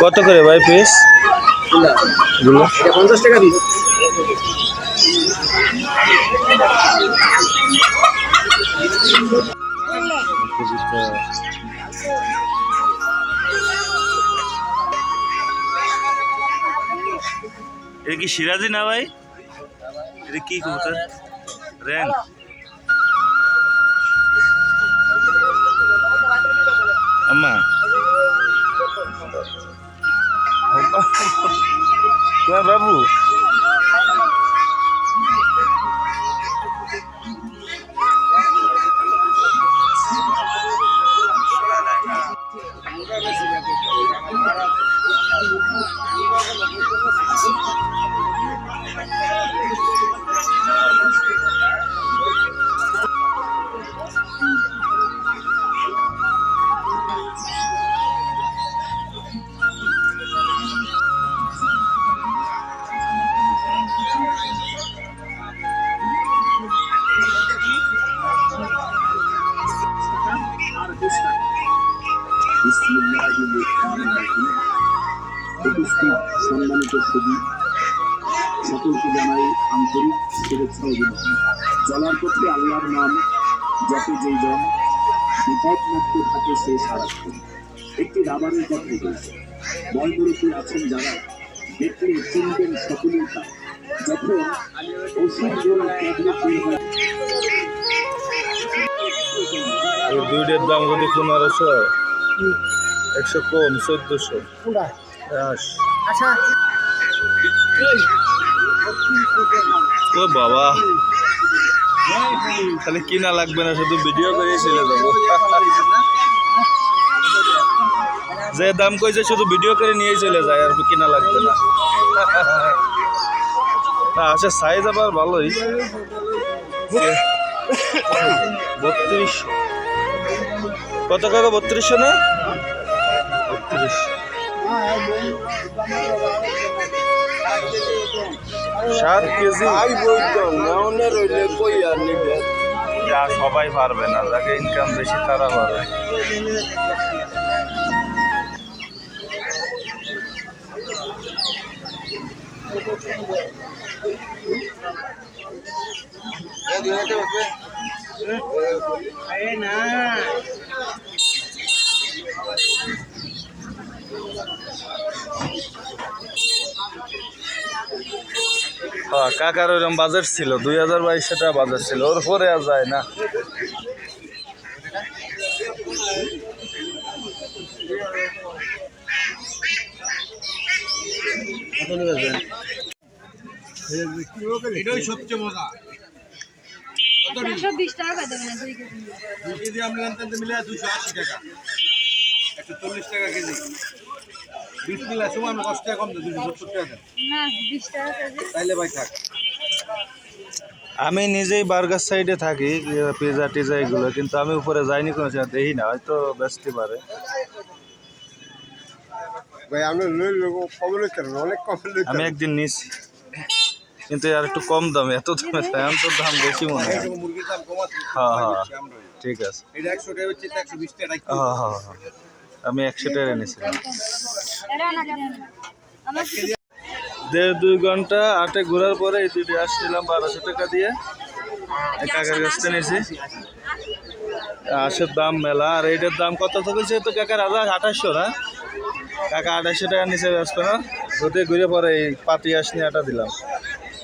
কত করে ভাই পিস পঞ্চাশ টাকা দিস এটা কি সিরাজি না ভাই? এটা কি কবুতর? রেন। আম্মা। তোমার বাবু। উপস্থিত সম্মানিত ছবি। সকলকে জানাই আন্তরিক শুভেচ্ছা অভিনন্দন। চলার পথে আল্লাহর নাম যত যেই জন বিপদ মুক্ত থাকে সে সারাক্ষণ একটি রাবারের কথা বলছে। বয়মরূপী আছেন যারা দেখলে চিনবেন সকলের তা। যখন ওষুধ হয় দুইটার দাম যদি পনেরোশো একশো কম চোদ্দশো। আচ্ছা। ও বাবা। তাহলে কিনা লাগবে না শুধু ভিডিও করে চলে যাব। যে দাম কইছে শুধু ভিডিও করে নিয়ে চলে যায় আর কিনা লাগবে না। না আচ্ছা সাইজ আবার ভালোই। বত্রিশশো কত কাকা বত্রিশশো না? বত্রিশ। সাত কেজি। যা সবাই পারবে না যাকে ইনকাম বেশি তারা পারবে। হ্যাঁ কাকার ওইরকম বাজেট ছিল দুই হাজার বাইশশো টাকা বাজেট ছিল ওর পরে আর যায় না। এটাই সবচেয়ে মজা। মিলে দুশো আশি টাকা। একশো চল্লিশ টাকা কেজি। বিশ সময় আমরা দশ টাকা কম দেয় দুশো সত্তর টাকা তাইলে ভাই থাক। আমি নিজেই বার্গার সাইডে থাকি পিজা টিজা এগুলো কিন্তু আমি উপরে যাইনি কোনো সময় দেখি না হয়তো বেচতে পারে। ভাই অনেক কমে আমি একদিন নিছি। কিন্তু আর একটু কম দামে এত দামে তো দাম বেশি মনে হয়। আছে হ্যাঁ হ্যাঁ ঠিক আছে। হ্যাঁ হ্যাঁ হ্যাঁ আমি একশো টাকা নিয়েছিলাম। দেড় দুই ঘণ্টা আটে ঘোরার পরে এই দুইটি আসছিলাম বারোশো টাকা দিয়ে। কাকার কাছ থেকে নিয়েছি আশের দাম মেলা। আর এইটার দাম কত থেকেছে? তো কাকার হাজার আঠাশশো না? কাকা আঠাশশো টাকা নিচে ব্যস্ত না। ঘুরে ঘুরে পরে এই পাতি আস নিয়ে আটা দিলাম।